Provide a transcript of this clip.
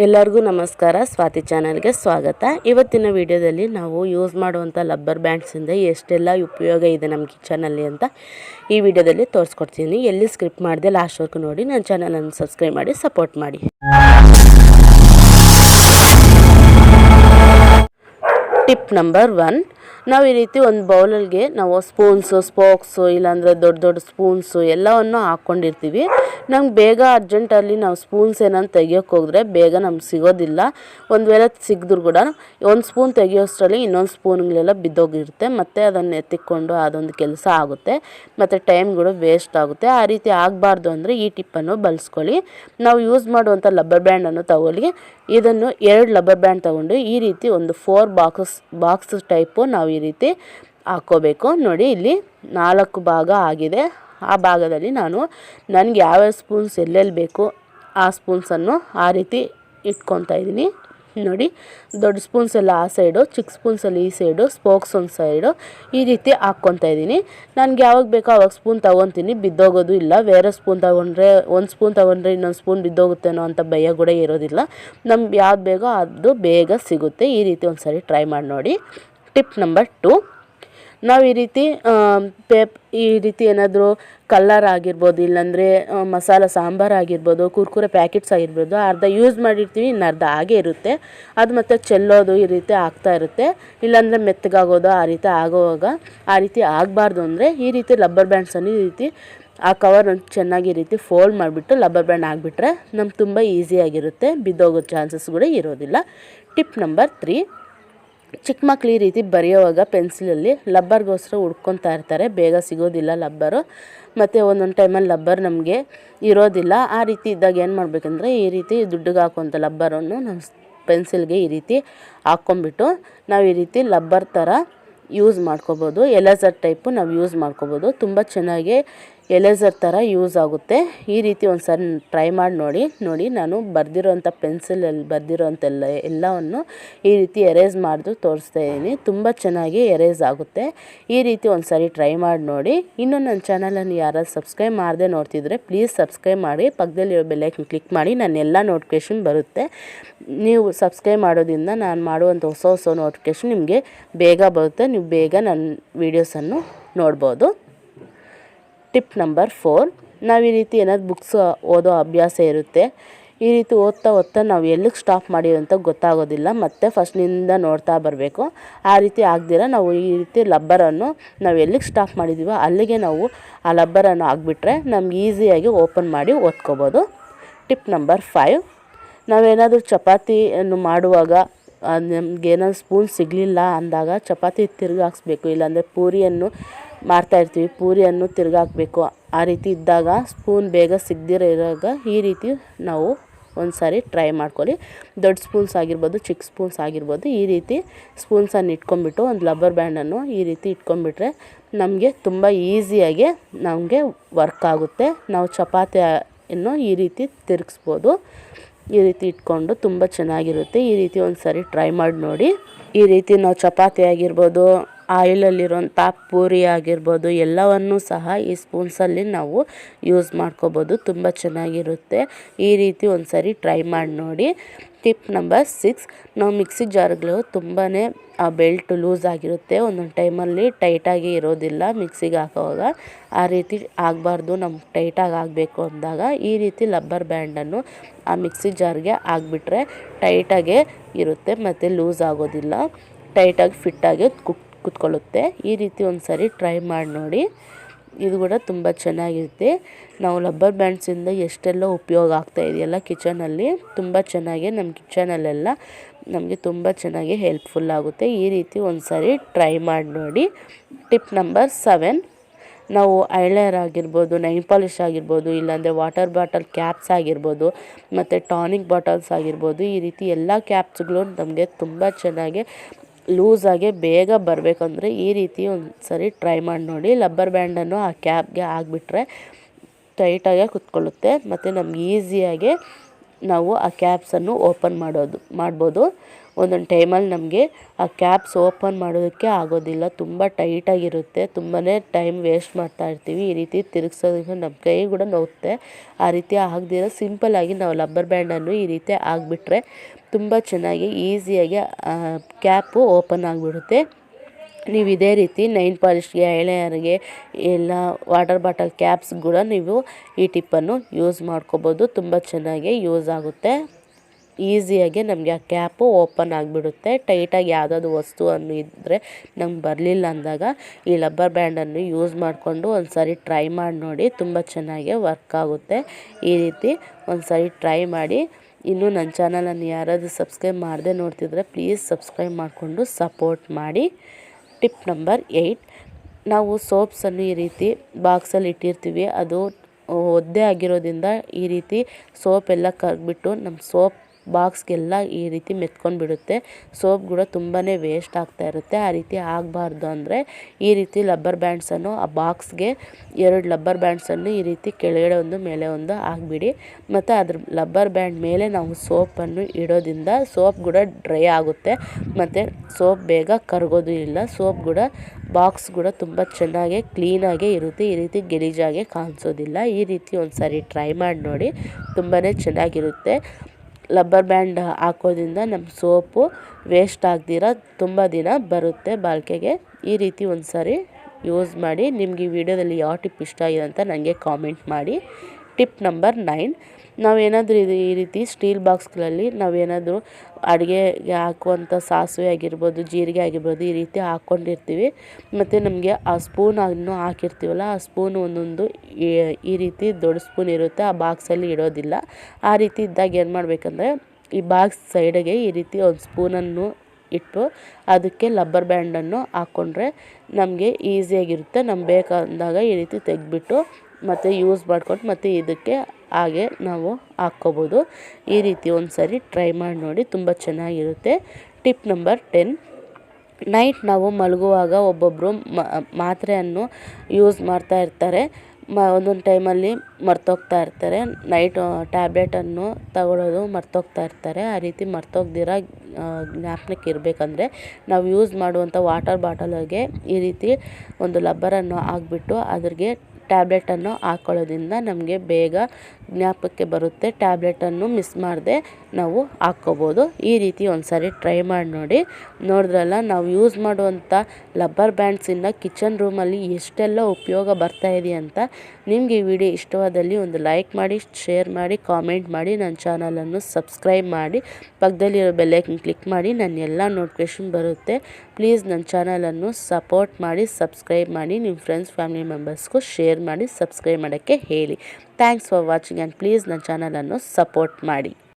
ಎಲ್ಲರಿಗೂ ನಮಸ್ಕಾರ. ಸ್ವಾತಿ ಚಾನಲ್ಗೆ ಸ್ವಾಗತ. ಇವತ್ತಿನ ವಿಡಿಯೋದಲ್ಲಿ ನಾವು ಯೂಸ್ ಮಾಡುವಂಥ ಲಬ್ಬರ್ ಬ್ಯಾಂಡ್ಸಿಂದ ಎಷ್ಟೆಲ್ಲ ಉಪಯೋಗ ಇದೆ ನಮ್ಮ ಕಿಚನಲ್ಲಿ ಅಂತ ಈ ವಿಡಿಯೋದಲ್ಲಿ ತೋರಿಸ್ಕೊಡ್ತೀನಿ. ಎಲ್ಲಿ ಸ್ಕ್ರಿಪ್ಟ್ ಮಾಡಿದೆ ಲಾಸ್ಟ್ವರೆಗೂ ನೋಡಿ. ನನ್ನ ಚಾನಲನ್ನು ಸಬ್ಸ್ಕ್ರೈಬ್ ಮಾಡಿ ಸಪೋರ್ಟ್ ಮಾಡಿ. ಟಿಪ್ ನಂಬರ್ ಒನ್ ನಾವು ಈ ರೀತಿ ಒಂದು ಬೌಲಲ್ಗೆ ನಾವು ಸ್ಪೂನ್ಸು, ಸ್ಪೋಕ್ಸು, ಇಲ್ಲಾಂದರೆ ದೊಡ್ಡ ದೊಡ್ಡ ಸ್ಪೂನ್ಸು ಎಲ್ಲವನ್ನು ಹಾಕ್ಕೊಂಡಿರ್ತೀವಿ. ನಮ್ಗೆ ಬೇಗ ಅರ್ಜೆಂಟಲ್ಲಿ ನಾವು ಸ್ಪೂನ್ಸ್ ಏನಾದ್ರು ತೆಗಿಯೋಕೆ ಹೋದರೆ ಬೇಗ ನಮ್ಗೆ ಸಿಗೋದಿಲ್ಲ. ಒಂದು ವೇಳೆ ಸಿಗಿದ್ರು ಕೂಡ ಒಂದು ಸ್ಪೂನ್ ತೆಗಿಯೋಷ್ಟರಲ್ಲಿ ಇನ್ನೊಂದು ಸ್ಪೂನ್ಗಳೆಲ್ಲ ಬಿದ್ದೋಗಿರುತ್ತೆ. ಮತ್ತು ಅದನ್ನು ಎತ್ತಿಕೊಂಡು ಅದೊಂದು ಕೆಲಸ ಆಗುತ್ತೆ. ಮತ್ತು ಟೈಮ್ ಕೂಡ ವೇಸ್ಟ್ ಆಗುತ್ತೆ. ಆ ರೀತಿ ಆಗಬಾರ್ದು ಅಂದರೆ ಈ ಟಿಪ್ಪನ್ನು ಬಳಸ್ಕೊಳ್ಳಿ. ನಾವು ಯೂಸ್ ಮಾಡುವಂಥ ಲಬ್ಬರ್ ಬ್ಯಾಂಡನ್ನು ತಗೊಳ್ಳಿ. ಇದನ್ನು ಎರಡು ಲಬ್ಬರ್ ಬ್ಯಾಂಡ್ ತಗೊಂಡು ಈ ರೀತಿ ಒಂದು ಫೋರ್ ಬಾಕ್ಸಸ್ ಬಾಕ್ಸ್ ಟೈಪು ನಾವು ಈ ರೀತಿ ಹಾಕ್ಕೋಬೇಕು ನೋಡಿ, ಇಲ್ಲಿ ನಾಲ್ಕು ಭಾಗ ಆಗಿದೆ. ಆ ಭಾಗದಲ್ಲಿ ನಾನು ನನಗೆ ಯಾವ್ಯಾವ ಸ್ಪೂನ್ಸ್ ಎಲ್ಲೆಲ್ಲಿ ಬೇಕು ಆ ಸ್ಪೂನ್ಸನ್ನು ಆ ರೀತಿ ಇಟ್ಕೊತಾ ಇದ್ದೀನಿ. ನೋಡಿ, ದೊಡ್ಡ ಸ್ಪೂನ್ಸ್ ಎಲ್ಲ ಆ ಸೈಡು, ಚಿಕ್ಕ ಸ್ಪೂನ್ಸಲ್ಲಿ ಈ ಸೈಡು, ಸ್ಪೋಕ್ಸ್ ಒಂದು ಸೈಡು ಈ ರೀತಿ ಹಾಕ್ಕೊತಾ ಇದ್ದೀನಿ. ನನಗೆ ಯಾವಾಗ ಬೇಕೋ ಅವಾಗ ಸ್ಪೂನ್ ತೊಗೊತೀನಿ ಬಿದ್ದೋಗೋದು ಇಲ್ಲ. ಬೇರೆ ಸ್ಪೂನ್ ತೊಗೊಂಡ್ರೆ, ಒಂದು ಸ್ಪೂನ್ ತೊಗೊಂಡ್ರೆ ಇನ್ನೊಂದು ಸ್ಪೂನ್ ಬಿದ್ದೋಗುತ್ತೇನೋ ಅಂತ ಭಯ ಕೂಡ ಇರೋದಿಲ್ಲ. ನಮ್ಗೆ ಯಾವ್ದು ಬೇಕೋ ಅದು ಬೇಗ ಸಿಗುತ್ತೆ. ಈ ರೀತಿ ಒಂದು ಸರಿ ಟ್ರೈ ಮಾಡಿ ನೋಡಿ. Tip number two. ನಾವು ಈ ರೀತಿ ಪೇಪ್, ಈ ರೀತಿ ಏನಾದರೂ ಕಲ್ಲರ್ ಆಗಿರ್ಬೋದು, ಇಲ್ಲಾಂದರೆ ಮಸಾಲ ಸಾಂಬಾರು ಆಗಿರ್ಬೋದು, ಕುರ್ಕುರೆ ಪ್ಯಾಕೆಟ್ಸ್ ಆಗಿರ್ಬೋದು, ಅರ್ಧ ಯೂಸ್ ಮಾಡಿರ್ತೀವಿ, ಇನ್ನು ಅರ್ಧ ಹಾಗೆ ಇರುತ್ತೆ. ಅದು ಮತ್ತು ಚೆಲ್ಲೋದು ಈ ರೀತಿ ಆಗ್ತಾ ಇರುತ್ತೆ. ಇಲ್ಲಾಂದರೆ ಮೆತ್ತಗಾಗೋದು ಆ ರೀತಿ ಆಗೋವಾಗ, ಆ ರೀತಿ ಆಗಬಾರ್ದು ಅಂದರೆ ಈ ರೀತಿ ಲಬ್ಬರ್ ಬ್ಯಾಂಡ್ಸನ್ನು ಈ ರೀತಿ, ಆ ಕವರ್ ಚೆನ್ನಾಗಿ ಈ ರೀತಿ ಫೋಲ್ಡ್ ಮಾಡಿಬಿಟ್ಟು ಲಬ್ಬರ್ ಬ್ಯಾಂಡ್ ಆಗಿಬಿಟ್ರೆ ನಮ್ಗೆ ತುಂಬ ಈಸಿಯಾಗಿರುತ್ತೆ ಬಿದ್ದೋಗೋ ಚಾನ್ಸಸ್ ಕೂಡ ಇರೋದಿಲ್ಲ. ಟಿಪ್ ನಂಬರ್ ತ್ರೀ ಚಿಕ್ಕ ಮಕ್ಳು ಈ ರೀತಿ ಬರೆಯೋವಾಗ ಪೆನ್ಸಿಲಲ್ಲಿ ಲಬ್ಬರ್ಗೋಸ್ಕರ ಹುಡ್ಕೊತಾ ಇರ್ತಾರೆ. ಬೇಗ ಸಿಗೋದಿಲ್ಲ ಲಬ್ಬರು. ಮತ್ತು ಒಂದೊಂದು ಟೈಮಲ್ಲಿ ಲಬ್ಬರ್ ನಮಗೆ ಇರೋದಿಲ್ಲ. ಆ ರೀತಿ ಇದ್ದಾಗ ಏನು ಮಾಡಬೇಕಂದ್ರೆ ಈ ರೀತಿ ದುಡ್ಡಿಗೆ ಹಾಕುವಂಥ ಲಬ್ಬರನ್ನು ನಾವು ಪೆನ್ಸಿಲ್ಗೆ ಈ ರೀತಿ ಹಾಕ್ಕೊಂಬಿಟ್ಟು ನಾವು ಈ ರೀತಿ ಲಬ್ಬರ್ ಥರ ಯೂಸ್ ಮಾಡ್ಕೋಬೋದು. ಎಲಸರ್ ಟೈಪು ನಾವು ಯೂಸ್ ಮಾಡ್ಕೋಬೋದು. ತುಂಬ ಚೆನ್ನಾಗಿ ಎಲೇಸರ್ ಥರ ಯೂಸ್ ಆಗುತ್ತೆ. ಈ ರೀತಿ ಒಂದು ಸಾರಿ ಟ್ರೈ ಮಾಡಿ ನೋಡಿ. ನೋಡಿ, ನಾನು ಬರೆದಿರೋಂಥ ಪೆನ್ಸಿಲಲ್ಲಿ ಬರೆದಿರೋಂಥೆಲ್ಲ ಎಲ್ಲವನ್ನು ಈ ರೀತಿ ಎರೇಸ್ ಮಾಡಿದ್ರು ತೋರಿಸ್ತಾ ಇದ್ದೀನಿ. ತುಂಬ ಚೆನ್ನಾಗಿ ಎರೇಸ್ ಆಗುತ್ತೆ. ಈ ರೀತಿ ಒಂದು ಸಾರಿ ಟ್ರೈ ಮಾಡಿ ನೋಡಿ. ಇನ್ನು ನನ್ನ ಚಾನಲನ್ನು ಯಾರಾದ್ರು ಸಬ್ಸ್ಕ್ರೈಬ್ ಮಾಡದೆ ನೋಡ್ತಿದ್ರೆ ಪ್ಲೀಸ್ ಸಬ್ಸ್ಕ್ರೈಬ್ ಮಾಡಿ. ಪಕ್ಕದಲ್ಲಿರೋ ಬೆಲ್ಲೈಕನ್ ಕ್ಲಿಕ್ ಮಾಡಿ. ನಾನು ಎಲ್ಲ ನೋಟಿಫಿಕೇಷನ್ ಬರುತ್ತೆ. ನೀವು ಸಬ್ಸ್ಕ್ರೈಬ್ ಮಾಡೋದ್ರಿಂದ ನಾನು ಮಾಡುವಂಥ ಹೊಸ ಹೊಸ ನೋಟಿಫಿಕೇಷನ್ ನಿಮಗೆ ಬೇಗ ಬರುತ್ತೆ. ನೀವು ಬೇಗ ನನ್ನ ವೀಡಿಯೋಸನ್ನು ನೋಡ್ಬೋದು. ಟಿಪ್ ನಂಬರ್ ಫೋರ್ ನಾವು ಈ ರೀತಿ ಏನಾದ್ರು ಬುಕ್ಸ್ ಓದೋ ಅಭ್ಯಾಸ ಇರುತ್ತೆ. ಈ ರೀತಿ ಓದ್ತಾ ಓದ್ತಾ ನಾವು ಎಲ್ಲಿಗೆ ಸ್ಟಾಪ್ ಮಾಡಿವಿ ಗೊತ್ತಾಗೋದಿಲ್ಲ. ಮತ್ತು ಫಸ್ಟ್ನಿಂದ ನೋಡ್ತಾ ಬರಬೇಕು. ಆ ರೀತಿ ಆಗದಿರ ನಾವು ಈ ರೀತಿ ಲಬ್ಬರನ್ನು ನಾವು ಎಲ್ಲಿಗೆ ಸ್ಟಾಪ್ ಮಾಡಿದ್ದೀವೋ ಅಲ್ಲಿಗೆ ನಾವು ಆ ಲಬ್ಬರನ್ನು ಆಗಿಬಿಟ್ರೆ ನಮ್ಗೆ ಈಸಿಯಾಗಿ ಓಪನ್ ಮಾಡಿ ಓದ್ಕೋಬೋದು. ಟಿಪ್ ನಂಬರ್ ಫೈವ್ ನಾವೇನಾದರೂ ಚಪಾತಿಯನ್ನು ಮಾಡುವಾಗ ನಮ್ಗೆ ಏನಾದ್ರು ಸ್ಪೂನ್ ಸಿಗಲಿಲ್ಲ ಅಂದಾಗ ಚಪಾತಿ ತಿರುಗಾಕ್ಸ್ಬೇಕು. ಇಲ್ಲಾಂದರೆ ಪೂರಿಯನ್ನು ಮಾಡ್ತಾಯಿರ್ತೀವಿ ಪೂರಿಯನ್ನು ತಿರುಗಾಕ್ಬೇಕು ಆ ರೀತಿ ಇದ್ದಾಗ ಸ್ಪೂನ್ ಬೇಗ ಸಿಗದಿರೋ ಇರೋಗ ಈ ರೀತಿ ನಾವು ಒಂದು ಸಾರಿ ಟ್ರೈ ಮಾಡ್ಕೊಳ್ಳಿ. ದೊಡ್ಡ ಸ್ಪೂನ್ಸ್ ಆಗಿರ್ಬೋದು, ಚಿಕ್ಕ ಸ್ಪೂನ್ಸ್ ಆಗಿರ್ಬೋದು, ಈ ರೀತಿ ಸ್ಪೂನ್ಸನ್ನು ಇಟ್ಕೊಂಡ್ಬಿಟ್ಟು ಒಂದು ಲಬ್ಬರ್ ಬ್ಯಾಂಡನ್ನು ಈ ರೀತಿ ಇಟ್ಕೊಂಡ್ಬಿಟ್ರೆ ನಮಗೆ ತುಂಬ ಈಸಿಯಾಗಿ ನಮಗೆ ವರ್ಕ್ ಆಗುತ್ತೆ. ನಾವು ಚಪಾತಿಯನ್ನು ಈ ರೀತಿ ತಿರುಗಿಸ್ಬೋದು. ಈ ರೀತಿ ಇಟ್ಕೊಂಡು ತುಂಬ ಚೆನ್ನಾಗಿರುತ್ತೆ. ಈ ರೀತಿ ಒಂದು ಸಾರಿ ಟ್ರೈ ಮಾಡಿ ನೋಡಿ. ಈ ರೀತಿ ನಾವು ಚಪಾತಿ ಆಗಿರ್ಬೋದು ಆಯಿಲಲ್ಲಿರೋಂಥ ಪೂರಿ ಆಗಿರ್ಬೋದು ಎಲ್ಲವನ್ನು ಸಹ ಈ ಸ್ಪೂನ್ಸಲ್ಲಿ ನಾವು ಯೂಸ್ ಮಾಡ್ಕೋಬೋದು. ತುಂಬ ಚೆನ್ನಾಗಿರುತ್ತೆ. ಈ ರೀತಿ ಒಂದು ಸರಿ ಟ್ರೈ ಮಾಡಿ ನೋಡಿ. ಟಿಪ್ ನಂಬರ್ ಸಿಕ್ಸ್, ನಾವು ಮಿಕ್ಸಿ ಜಾರ್ಗಳು ತುಂಬಾ ಆ ಬೆಲ್ಟ್ ಲೂಸ್ ಆಗಿರುತ್ತೆ. ಒಂದೊಂದು ಟೈಮಲ್ಲಿ ಟೈಟಾಗಿ ಇರೋದಿಲ್ಲ ಮಿಕ್ಸಿಗೆ ಹಾಕೋವಾಗ. ಆ ರೀತಿ ಆಗಬಾರ್ದು, ನಮ್ಗೆ ಟೈಟಾಗಿ ಆಗಬೇಕು ಅಂದಾಗ. ಈ ರೀತಿ ಲಬ್ಬರ್ ಬ್ಯಾಂಡನ್ನು ಆ ಮಿಕ್ಸಿ ಜಾರ್ಗೆ ಹಾಕ್ಬಿಟ್ರೆ ಟೈಟಾಗೇ ಇರುತ್ತೆ, ಮತ್ತು ಲೂಸ್ ಆಗೋದಿಲ್ಲ. ಟೈಟಾಗಿ ಫಿಟ್ಟಾಗೆ ಕುಕ್ ಕುತ್ಕೊಳ್ಳುತ್ತೆ. ಈ ರೀತಿ ಒಂದು ಸಾರಿ ಟ್ರೈ ಮಾಡಿ ನೋಡಿ. ಇದು ಕೂಡ ತುಂಬ ಚೆನ್ನಾಗಿರುತ್ತೆ. ನಾವು ಲಬ್ಬರ್ ಬ್ಯಾಂಡ್ಸಿಂದ ಎಷ್ಟೆಲ್ಲ ಉಪಯೋಗ ಆಗ್ತಾ ಇದೆಯಲ್ಲ ಕಿಚನಲ್ಲಿ ತುಂಬ ಚೆನ್ನಾಗಿ ನಮ್ಮ ಕಿಚನಲ್ಲೆಲ್ಲ ನಮಗೆ ತುಂಬ ಚೆನ್ನಾಗಿ ಹೆಲ್ಪ್ಫುಲ್ ಆಗುತ್ತೆ. ಈ ರೀತಿ ಒಂದು ಸಾರಿ ಟ್ರೈ ಮಾಡಿ ನೋಡಿ. ಟಿಪ್ ನಂಬರ್ ಸೆವೆನ್ ನಾವು ಐಲೈನರ್ ಆಗಿರ್ಬೋದು ನೈನ್ ಪಾಲಿಷ್ ಆಗಿರ್ಬೋದು, ಇಲ್ಲಾಂದರೆ ವಾಟರ್ ಬಾಟಲ್ ಕ್ಯಾಪ್ಸ್ ಆಗಿರ್ಬೋದು, ಮತ್ತು ಟಾನಿಕ್ ಬಾಟಲ್ಸ್ ಆಗಿರ್ಬೋದು, ಈ ರೀತಿ ಎಲ್ಲ ಕ್ಯಾಪ್ಸ್ಗಳು ನಮಗೆ ತುಂಬ ಚೆನ್ನಾಗಿ ಲೂಸಾಗೆ ಬೇಗ ಬರಬೇಕಂದ್ರೆ ಈ ರೀತಿ ಒಂದು ಸರಿ ಟ್ರೈ ಮಾಡಿ ನೋಡಿ. ಲಬ್ಬರ್ ಬ್ಯಾಂಡನ್ನು ಆ ಕ್ಯಾಬ್ಗೆ ಹಾಕ್ಬಿಟ್ರೆ ಟೈಟಾಗೆ ಕುತ್ಕೊಳ್ಳುತ್ತೆ. ಮತ್ತು ನಮ್ಗೆ ಈಸಿಯಾಗಿ ನಾವು ಆ ಕ್ಯಾಪ್ಸನ್ನು ಓಪನ್ ಮಾಡೋದು, ಮಾಡ್ಬೋದು. ಒಂದೊಂದು ಟೈಮಲ್ಲಿ ನಮಗೆ ಆ ಕ್ಯಾಪ್ಸ್ ಓಪನ್ ಮಾಡೋದಕ್ಕೆ ಆಗೋದಿಲ್ಲ. ತುಂಬ ಟೈಟಾಗಿರುತ್ತೆ ತುಂಬಾ ಟೈಮ್ ವೇಸ್ಟ್ ಮಾಡ್ತಾ ಇರ್ತೀವಿ. ಈ ರೀತಿ ತಿರುಗಿಸೋದಕ್ಕೆ ನಮ್ಮ ಕೈ ಕೂಡ ನೋವುತ್ತೆ ಆ ರೀತಿ ಆಗದಿರೋ ಸಿಂಪಲ್ಲಾಗಿ ನಾವು ಲಬ್ಬರ್ ಬ್ಯಾಂಡನ್ನು ಈ ರೀತಿ ಆಗಿಬಿಟ್ರೆ ತುಂಬ ಚೆನ್ನಾಗಿ ಈಸಿಯಾಗಿ ಕ್ಯಾಪು ಓಪನ್ ಆಗಿಬಿಡುತ್ತೆ. ನೀವು ಇದೇ ರೀತಿ ನೈನ್ ಪಾಲಿಷ್ಗೆ ಎಳೆಯರಿಗೆ ಎಲ್ಲ ವಾಟರ್ ಬಾಟಲ್ ಕ್ಯಾಪ್ಸ್ ಕೂಡ ನೀವು ಈ ಟಿಪ್ಪನ್ನು ಯೂಸ್ ಮಾಡ್ಕೋಬೋದು. ತುಂಬ ಚೆನ್ನಾಗಿ ಯೂಸ್ ಆಗುತ್ತೆ. ಈಸಿಯಾಗಿ ನಮಗೆ ಆ ಕ್ಯಾಪು ಓಪನ್ ಆಗಿಬಿಡುತ್ತೆ. ಟೈಟಾಗಿ ಯಾವುದಾದ್ರು ವಸ್ತುವನ್ನು ಇದ್ದರೆ ನಮ್ಗೆ ಬರಲಿಲ್ಲ ಅಂದಾಗ ಈ ಲಬ್ಬರ್ ಬ್ಯಾಂಡನ್ನು ಯೂಸ್ ಮಾಡಿಕೊಂಡು ಒಂದು ಸಾರಿ ಟ್ರೈ ಮಾಡಿ ನೋಡಿ. ತುಂಬ ಚೆನ್ನಾಗಿ ವರ್ಕ್ ಆಗುತ್ತೆ. ಈ ರೀತಿ ಒಂದು ಸಾರಿ ಟ್ರೈ ಮಾಡಿ. ಇನ್ನೂ ನನ್ನ ಚಾನಲನ್ನು ಯಾರಾದರೂ ಸಬ್ಸ್ಕ್ರೈಬ್ ಮಾಡದೆ ನೋಡ್ತಿದ್ರೆ ಪ್ಲೀಸ್ ಸಬ್ಸ್ಕ್ರೈಬ್ ಮಾಡಿಕೊಂಡು ಸಪೋರ್ಟ್ ಮಾಡಿ. Tip number eight. ನಾವು ಸೋಪ್ಸನ್ನು ಈ ರೀತಿ ಬಾಕ್ಸಲ್ಲಿ ಇಟ್ಟಿರ್ತೀವಿ. ಅದು ಒದ್ದೆ ಆಗಿರೋದ್ರಿಂದ ಈ ರೀತಿ ಸೋಪ್ ಎಲ್ಲ ಕರಗಿಬಿಟ್ಟು ನಮ್ಮ ಸೋಪ್ ಬಾಕ್ಸ್ಗೆಲ್ಲ ಈ ರೀತಿ ಮೆತ್ಕೊಂಡು ಬಿಡುತ್ತೆ ಸೋಪ್ ಕೂಡ ತುಂಬಾ ವೇಸ್ಟ್ ಆಗ್ತಾ ಇರುತ್ತೆ. ಆ ರೀತಿ ಆಗಬಾರ್ದು ಅಂದರೆ ಈ ರೀತಿ ಲಬ್ಬರ್ ಬ್ಯಾಂಡ್ಸನ್ನು ಆ ಬಾಕ್ಸ್ಗೆ ಎರಡು ಲಬ್ಬರ್ ಬ್ಯಾಂಡ್ಸನ್ನು ಈ ರೀತಿ ಕೆಳಗಡೆ ಒಂದು, ಮೇಲೆ ಒಂದು ಹಾಕ್ಬಿಡಿ. ಮತ್ತು ಅದ್ರ ಲಬ್ಬರ್ ಬ್ಯಾಂಡ್ ಮೇಲೆ ನಾವು ಸೋಪನ್ನು ಇಡೋದ್ರಿಂದ ಸೋಪ್ ಕೂಡ ಡ್ರೈ ಆಗುತ್ತೆ. ಮತ್ತು ಸೋಪ್ ಬೇಗ ಕರಗೋದು ಇಲ್ಲ. ಸೋಪ್ ಕೂಡ, ಬಾಕ್ಸ್ ಕೂಡ ತುಂಬ ಚೆನ್ನಾಗಿ ಕ್ಲೀನಾಗೆ ಇರುತ್ತೆ. ಈ ರೀತಿ ಗಲೀಜಾಗೆ ಕಾಣಿಸೋದಿಲ್ಲ. ಈ ರೀತಿ ಒಂದು ಸಾರಿ ಟ್ರೈ ಮಾಡಿ ನೋಡಿ. ತುಂಬಾ ಚೆನ್ನಾಗಿರುತ್ತೆ. ಲಬ್ಬರ್ ಬ್ಯಾಂಡ್ ಹಾಕೋದ್ರಿಂದ ನಮ್ಮ ಸೋಪು ವೇಸ್ಟ್ ಆಗ್ದಿರ ತುಂಬ ದಿನ ಬರುತ್ತೆ ಬಾಳಿಕೆಗೆ. ಈ ರೀತಿ ಒಂದು ಸಾರಿ ಯೂಸ್ ಮಾಡಿ, ನಿಮಗೆ ವಿಡಿಯೋದಲ್ಲಿ ಯಾವ ಟಿಪ್ ಇಷ್ಟ ಆಗಿದೆ ಅಂತ ನನಗೆ ಕಾಮೆಂಟ್ ಮಾಡಿ. ಟಿಪ್ ನಂಬರ್ ನೈನ್ ನಾವೇನಾದರೂ ಇದು ಈ ರೀತಿ ಸ್ಟೀಲ್ ಬಾಕ್ಸ್ಗಳಲ್ಲಿ ನಾವೇನಾದರೂ ಅಡುಗೆಗೆ ಹಾಕುವಂಥ ಸಾಸಿವೆ ಆಗಿರ್ಬೋದು, ಜೀರಿಗೆ ಆಗಿರ್ಬೋದು ಈ ರೀತಿ ಹಾಕ್ಕೊಂಡಿರ್ತೀವಿ. ಮತ್ತು ನಮಗೆ ಆ ಸ್ಪೂನ್ ಅನ್ನು ಹಾಕಿರ್ತೀವಲ್ಲ, ಆ ಸ್ಪೂನ್ ಒಂದೊಂದು ಈ ರೀತಿ ದೊಡ್ಡ ಸ್ಪೂನ್ ಇರುತ್ತೆ, ಆ ಬಾಕ್ಸಲ್ಲಿ ಇಡೋದಿಲ್ಲ. ಆ ರೀತಿ ಇದ್ದಾಗ ಏನು ಮಾಡಬೇಕಂದ್ರೆ ಈ ಬಾಕ್ಸ್ ಸೈಡಿಗೆ ಈ ರೀತಿ ಒಂದು ಸ್ಪೂನನ್ನು ಇಟ್ಟು ಅದಕ್ಕೆ ಲಬ್ಬರ್ ಬ್ಯಾಂಡನ್ನು ಹಾಕ್ಕೊಂಡ್ರೆ ನಮಗೆ ಈಸಿಯಾಗಿರುತ್ತೆ ನಮ್ಗೆ ಬೇಕಾದಾಗ ಈ ರೀತಿ ತೆಗೆದ್ಬಿಟ್ಟು ಮತ್ತು ಯೂಸ್ ಮಾಡ್ಕೊಂಡು ಮತ್ತು ಇದಕ್ಕೆ ಹಾಗೆ ನಾವು ಹಾಕ್ಕೋಬೋದು. ಈ ರೀತಿ ಒಂದು ಸರಿ ಟ್ರೈ ಮಾಡಿ ನೋಡಿ ತುಂಬ ಚೆನ್ನಾಗಿರುತ್ತೆ. ಟಿಪ್ ನಂಬರ್ ಟೆನ್ ನೈಟ್ ನಾವು ಮಲಗುವಾಗ ಒಬ್ಬೊಬ್ಬರು ಮಾತ್ರೆಯನ್ನು ಯೂಸ್ ಮಾಡ್ತಾ ಇರ್ತಾರೆ. ಮ, ಒಂದೊಂದು ಟೈಮಲ್ಲಿ ಮರ್ತೋಗ್ತಾ ಇರ್ತಾರೆ. ನೈಟ್ ಟ್ಯಾಬ್ಲೆಟನ್ನು ತಗೊಳ್ಳೋದು ಮರ್ತೋಗ್ತಾ ಇರ್ತಾರೆ. ಆ ರೀತಿ ಮರ್ತೋಗ್ದಿರ ಜ್ಞಾಪನಕ್ಕೆ ಇರಬೇಕಂದ್ರೆ ನಾವು ಯೂಸ್ ಮಾಡುವಂಥ ವಾಟರ್ ಬಾಟಲಿಗೆ ಈ ರೀತಿ ಒಂದು ಲಬ್ಬರನ್ನು ಹಾಕ್ಬಿಟ್ಟು ಅದ್ರಿಗೆ ಟ್ಯಾಬ್ಲೆಟನ್ನು ಹಾಕೊಳ್ಳೋದ್ರಿಂದ ನಮಗೆ ಬೇಗ ಜ್ಞಾಪಕಕ್ಕೆ ಬರುತ್ತೆ. ಟ್ಯಾಬ್ಲೆಟನ್ನು ಮಿಸ್ ಮಾಡದೆ ನಾವು ಹಾಕ್ಕೋಬೋದು. ಈ ರೀತಿ ಒಂದು ಸಾರಿ ಟ್ರೈ ಮಾಡಿ ನೋಡಿ. ನೋಡಿದ್ರಲ್ಲ, ನಾವು ಯೂಸ್ ಮಾಡುವಂಥ ಲಬ್ಬರ್ ಬ್ಯಾಂಡ್ಸಿಂದ ಕಿಚನ್ ರೂಮಲ್ಲಿ ಎಷ್ಟೆಲ್ಲ ಉಪಯೋಗ ಬರ್ತಾ ಇದೆ ಅಂತ. ನಿಮಗೆ ಈ ವಿಡಿಯೋ ಇಷ್ಟವಾದಲ್ಲಿ ಒಂದು ಲೈಕ್ ಮಾಡಿ, ಶೇರ್ ಮಾಡಿ, ಕಾಮೆಂಟ್ ಮಾಡಿ, ನನ್ನ ಚಾನಲನ್ನು ಸಬ್ಸ್ಕ್ರೈಬ್ ಮಾಡಿ, ಪಕ್ಕದಲ್ಲಿರೋ ಬೆಲ್ಲೈಕನ್ ಕ್ಲಿಕ್ ಮಾಡಿ, ನನ್ನ ಎಲ್ಲ ನೋಟಿಫಿಕೇಶನ್ ಬರುತ್ತೆ. ಪ್ಲೀಸ್ ನನ್ನ ಚಾನಲನ್ನು ಸಪೋರ್ಟ್ ಮಾಡಿ, ಸಬ್ಸ್ಕ್ರೈಬ್ ಮಾಡಿ, ನಿಮ್ಮ ಫ್ರೆಂಡ್ಸ್, ಫ್ಯಾಮಿಲಿ ಮೆಂಬರ್ಸ್ಗೂ ಮಾಡಿ ಸಬ್ಸ್ಕ್ರೈಬ್ ಮಾಡೋಕ್ಕೆ ಹೇಳಿ. Thanks for watching and please ನನ್ನ ಚಾನಲನ್ನು ಸಪೋರ್ಟ್ ಮಾಡಿ.